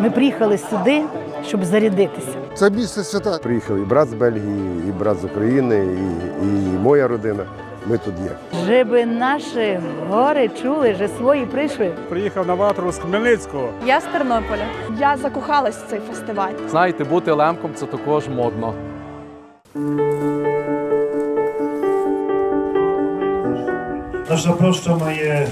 Ми приїхали сюди, щоб зарядитися. Це місце свята. Приїхав і брат з Бельгії, і брат з України, і, і моя родина. Ми тут є. Щоб наші гори чули, що свої прийшли. Приїхав на ватру з Хмельницького. Я з Тернополя. Я закохалась в цей фестиваль. Знаєте, бути лемком це також модно. Наша проща має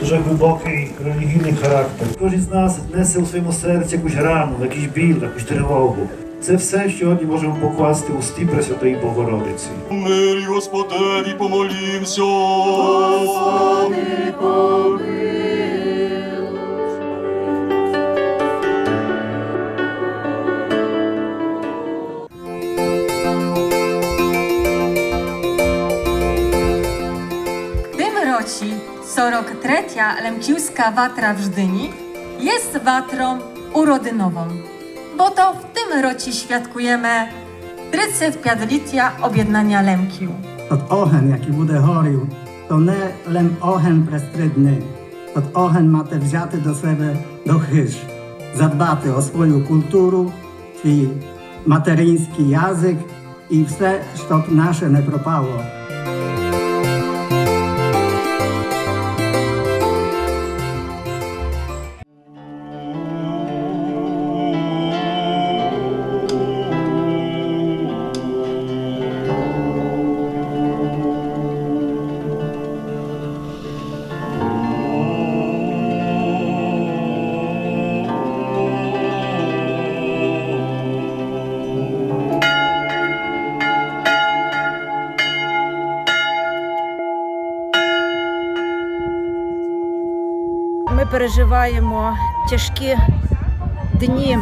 дуже глибокий релігійний характер. Кожен з нас несе у своєму серці якусь рану, якийсь біль, якусь тривогу. Це все сьогодні можемо покласти у стіп Пресвятої Богородиці. Мирі Господеві помолімся. W parafia Lemkiłska Watra w Żdyni jest watrą urodynową, bo to w tym roci świadkujemy trycyw piadlitia objednania Lemkił. Tot ochen, jaki będę chorił, to nie lem ochen prestrydny, tot ochen ma te wziaty do siebie do chyż, zadbaty o swoją kulturę, czyli materyński język i wszystko, żeby nasze nie propało. Переживаємо тяжкі дні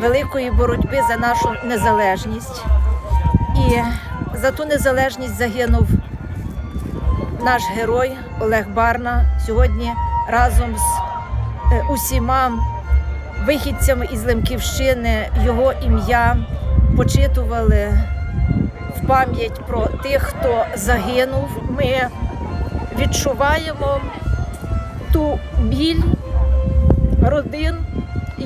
великої боротьби за нашу незалежність. І за ту незалежність загинув наш герой Олег Барна сьогодні разом з е, усіма вихідцями із Лемківщини його ім'я почитували в пам'ять про тих, хто загинув. Ми відчуваємо ту біль родин,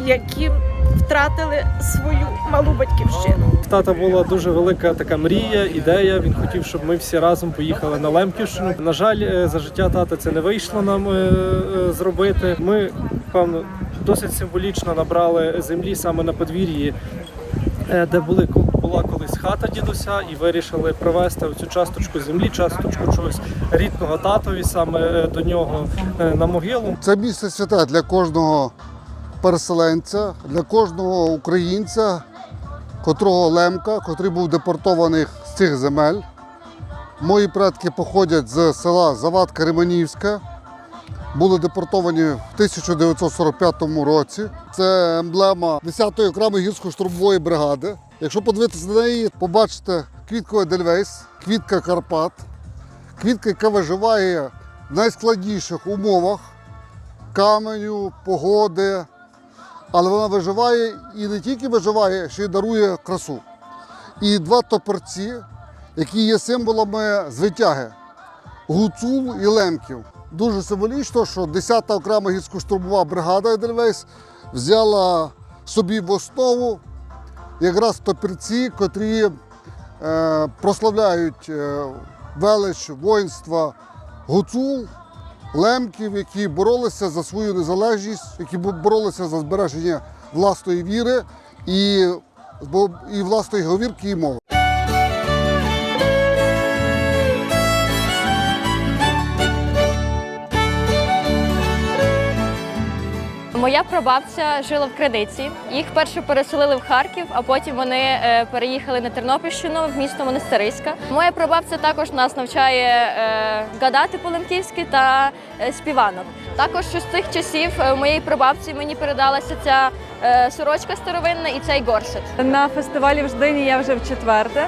які втратили свою малу батьківщину. В Тата була дуже велика така мрія, ідея. Він хотів, щоб ми всі разом поїхали на Лемківщину. На жаль, е, за життя тата це не вийшло нам е, е, зробити. Ми, певно, досить символічно набрали землі саме на подвір'ї. Де були хата дідуся, і вирішили привезти цю часточку землі, часточку чогось рідного татові саме е, до нього е, на могилу. Це місце свята для кожного переселенця, для кожного українця, котрого лемка, котрий був депортований з цих земель. Мої предки походять з села Завадка Риманівська. Були депортовані в 1945 році. Це емблема 10-ї окремої гірсько-штурмової бригади. Якщо подивитися на неї, побачите квітку Едельвейс, квітка Карпат, квітка, яка виживає в найскладніших умовах каменю, погоди. Але вона виживає і не тільки виживає, ще й дарує красу. І два топорці, які є символами звитяги гуцул і лемків. Дуже символічно, що 10-та окрема гірсько-штурмова бригада Едельвейс взяла собі в основу якраз топірці, котрі е, прославляють е, велич воїнства гуцул, лемків, які боролися за свою незалежність, які боролися за збереження власної віри і, і власної говірки і мови. Моя прабабця жила в Кредиці. Їх перше переселили в Харків, а потім вони е, переїхали на Тернопільщину в місто Монастириська. Моя прабабця також нас навчає е, гадати по-лемківськи та е, співанок. Також з цих часів моєї прабабці мені передалася ця сорочка старовинна і цей горсет. На фестивалі в Ждині я вже в четверте.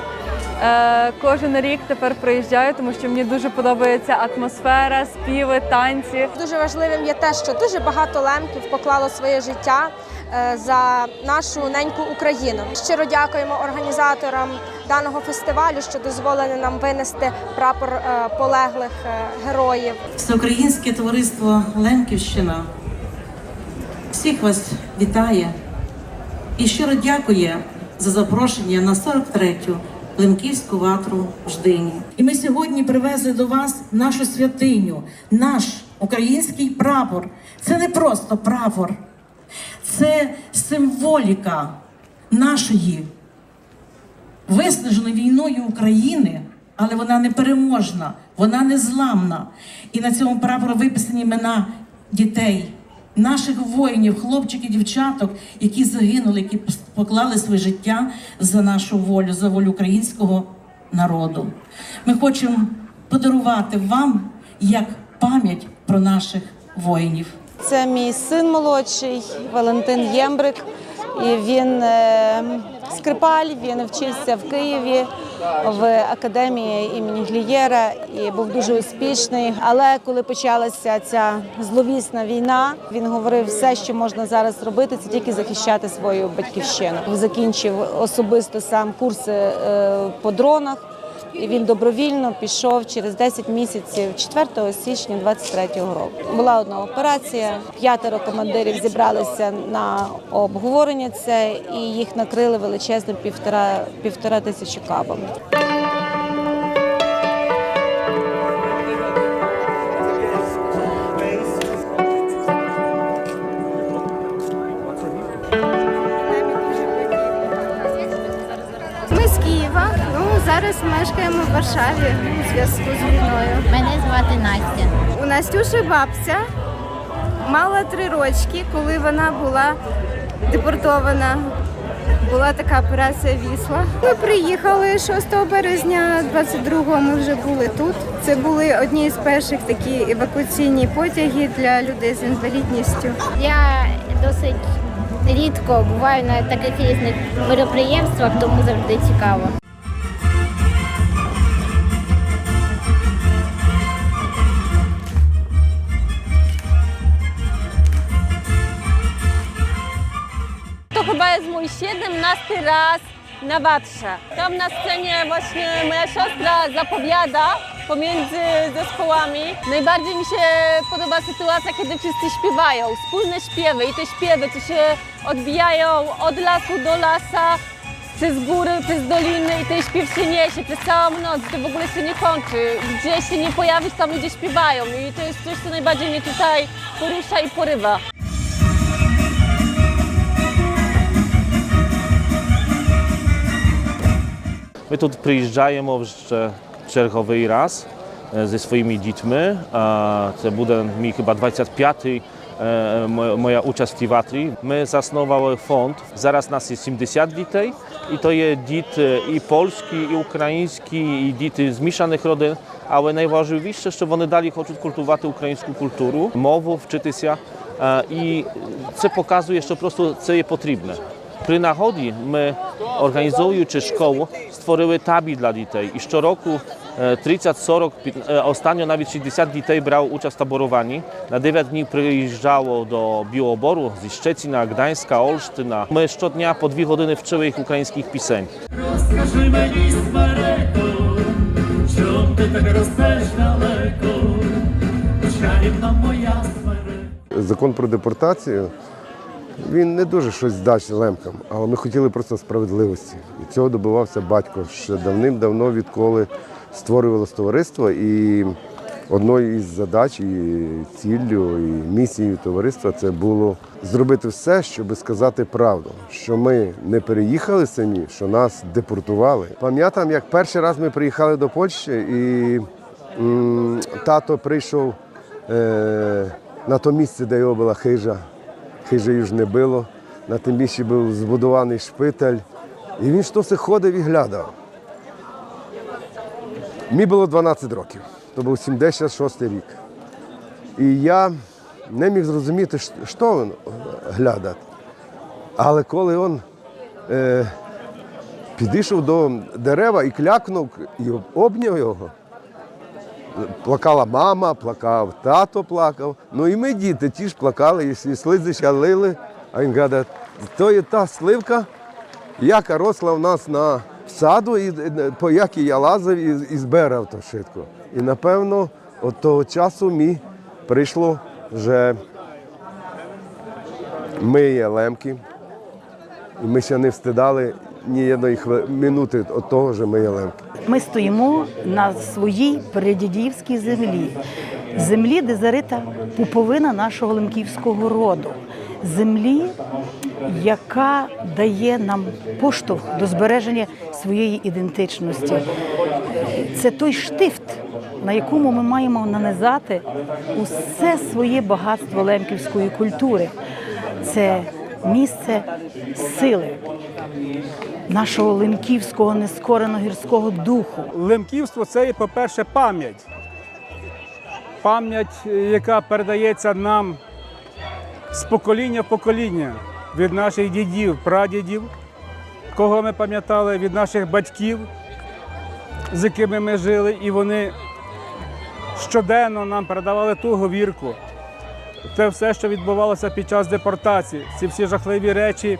Е, Кожен рік тепер приїжджаю, тому що мені дуже подобається атмосфера, співи, танці. Дуже важливим є те, що дуже багато лемків поклало своє життя е, за нашу неньку Україну. Щиро дякуємо організаторам даного фестивалю, що дозволили нам винести прапор е, полеглих героїв. Всеукраїнське товариство Лемківщина всіх вас вітає і щиро дякує за запрошення на 43-ю Лемківську ватру в Ждині. І ми сьогодні привезли до вас нашу святиню, наш український прапор. Це не просто прапор, це символіка нашої виснаженої війною України, але вона не переможна, вона незламна. І на цьому прапору виписані імена дітей, наших воїнів, хлопчиків, дівчаток, які загинули, які поклали своє життя за нашу волю, за волю українського народу. Ми хочемо подарувати вам як пам'ять про наших воїнів. Це мій син молодший Валентин Ємбрик. І він е, скрипаль, він вчився в Києві в академії імені Глієра і був дуже успішний. Але коли почалася ця зловісна війна, він говорив, все, що можна зараз робити, це тільки захищати свою батьківщину. Закінчив особисто сам курси е, по дронах. І він добровільно пішов через 10 місяців 4 січня 23-го року. Була одна операція. П'ятеро командирів зібралися на обговорення це, і їх накрили величезним півтора півтора тисячі кабами. Зараз мешкаємо в Варшаві у зв'язку з війною. Мене звати Настя. У Настюші бабця мала три рочки, коли вона була депортована. Була така операція Вісла. Ми приїхали 6 березня 22-го Ми вже були тут. Це були одні з перших такі евакуаційні потяги для людей з інвалідністю. Я досить рідко буваю на таких різних мероприємствах, тому завжди цікаво. Chyba jest mój 17 raz na Watrze. Tam na scenie właśnie moja siostra zapowiada pomiędzy zespołami. Najbardziej mi się podoba sytuacja, kiedy wszyscy śpiewają, wspólne śpiewy i te śpiewy, co się odbijają od lasu do lasa, przez góry, przez doliny i ten śpiew się niesie przez całą noc, to w ogóle się nie kończy. Gdzie się nie pojawisz, tam ludzie śpiewają i to jest coś, co najbardziej mnie tutaj porusza i porywa. My tu приїжджаємо вже черговий раз е, зі своїми дітьми. А Це буде мій хіба 25-й е, мо- моя участь в ватрі. Ми заснували фонд. Зараз нас є 70 дітей, і то є діти і польські, і українські, і діти з мішаних родин. Але найважливіше, що вони далі хочуть культувати українську культуру, мову вчитися. Е, І це показує, що просто це є потрібне. При нагоді ми, організуючи школу, створили табір для дітей. І щороку е, 30, 40, під- е, останньо навіть 60 дітей брало участь в таборуванні. На 9 днів приїжджало до Білобору зі Щecina, Gdańska, Olsztyna. Ми щодня по 2 години вчили їх українських пісень. Розкажи мені, смереко, чом ти так ростеш далеко, чарівна моя смерека. Закон про депортацію він не дуже щось дасть лемкам, але ми хотіли просто справедливості. І цього добивався батько ще давним-давно, відколи створювалося товариство. І одною із задач, і ціллю, і місією товариства це було зробити все, щоб сказати правду, що ми не переїхали самі, що нас депортували. Пам'ятам, як перший раз ми приїхали до Польщі, і м, тато прийшов е, на то місце, де його була хижа. Хижею ж не було. На тим місці був збудований шпиталь. І він що все ходив і глядав. Мені було 12 років, то був 76 рік. І я не міг зрозуміти, що він глядає. Але коли він е, підійшов до дерева і клякнув, і обняв його, Плакала мама, плакав тато плакав. Ну і ми, діти, ті ж плакали, і і слизища лили. А він каже, то є та сливка, яка росла в нас на саду, і по якій я лазив і, і збирав то шитко. І напевно, от того часу мені прийшло вже миє лемки. І ми ще не встидали ні одної хви- минути від того, що миє лемки. Ми стоїмо на своїй прадідівській землі, землі, де зарита пуповина нашого лемківського роду, землі, яка дає нам поштовх до збереження своєї ідентичності. Це той штифт, на якому ми маємо нанизати усе своє багатство лемківської культури. Це місце сили нашого лемківського нескореного гірського духу. Лемківство це, по-перше, пам'ять. Пам'ять, яка передається нам з покоління в покоління від наших дідів, прадідів, кого ми пам'ятали, від наших батьків, з якими ми жили, і вони щоденно нам передавали ту говірку. Це все, що відбувалося під час депортації, ці всі жахливі речі,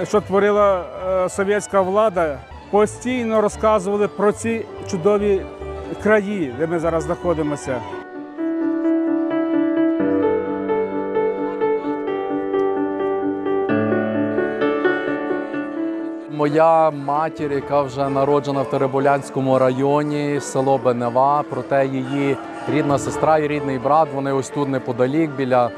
е, що творила е, совєтська влада, постійно розказували про ці чудові краї, де ми зараз знаходимося. Моя матір, яка вже народжена в Теребулянському районі, село Бенева, проте її рідна сестра і рідний брат, вони ось тут неподалік, біля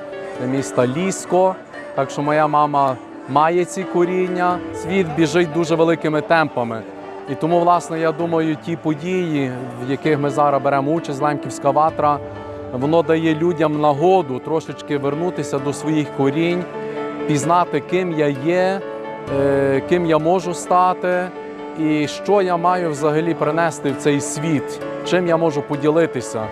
міста Лісько. Так що моя мама має ці коріння. Світ біжить дуже великими темпами. І тому, власне, я думаю, ті події, в яких ми зараз беремо участь, Лемківська ватра, воно дає людям нагоду трошечки вернутися до своїх корінь, пізнати, ким я є, е, ким я можу стати, і що я маю взагалі принести в цей світ, чим я можу поділитися.